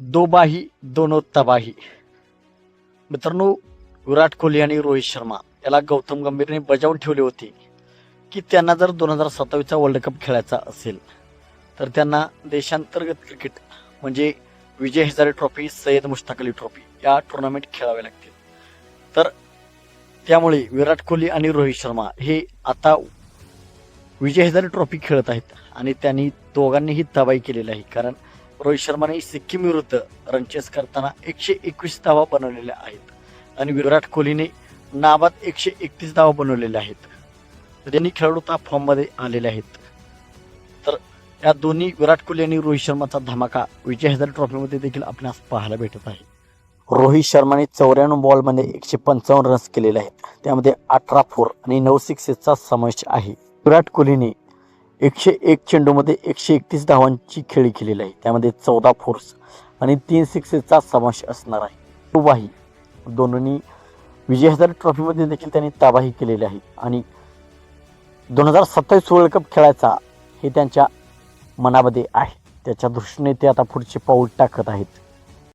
दो बाही दोनो तबाही. मित्रांनो विराट कोहली आणि रोहित शर्मा याला गौतम गंभीरने बजावून ठेवले होते की त्यांना जर दोन हजार सत्तावीसचा वर्ल्ड कप खेळायचा असेल तर त्यांना देशांतर्गत क्रिकेट म्हणजे विजय हजारे ट्रॉफी सय्यद मुश्ताक अली ट्रॉफी या टुर्नामेंट खेळाव्या लागतील. तर त्यामुळे विराट कोहली आणि रोहित शर्मा हे आता विजय हजारे ट्रॉफी खेळत आहेत आणि त्यांनी दोघांनीही तबाई केलेली आहे. कारण रोहित शर्माने सिक्कीम विरुद्ध रनचेस करताना एकशे एकवीस धावा बनवलेल्या आहेत. आणि विराट कोहलीने नाबाद एकशे एकतीस धावा बनवलेल्या आहेत. त्यांनी खेळाडू त्या फॉर्ममध्ये आलेले आहेत. तर या दोन्ही विराट कोहली आणि रोहित शर्माचा धमाका विजय हजारे ट्रॉफीमध्ये देखील आपल्यास पाहायला भेटत आहे. रोहित शर्माने चौऱ्याण्णव बॉलमध्ये एकशे पंचावन्न रन्स केलेले आहेत. त्यामध्ये अठरा फोर आणि नऊ सिक्सेसचा समावेश आहे. विराट कोहलीने एकशे एक चेंडूमध्ये एकशे एकतीस धावांची खेळी केलेली आहे. त्यामध्ये चौदा फोर्स आणि तीन सिक्सेसचा समावेश असणार आहे. तोबाही दोन्ही विजय हजारे ट्रॉफीमध्ये देखील त्यांनी ताबाही केलेली आहे. आणि दोन हजार सत्तावीस वर्ल्ड कप खेळायचा हे त्यांच्या मनामध्ये आहे. त्याच्या दृष्टीने ते आता पुढचे पाऊल टाकत आहेत.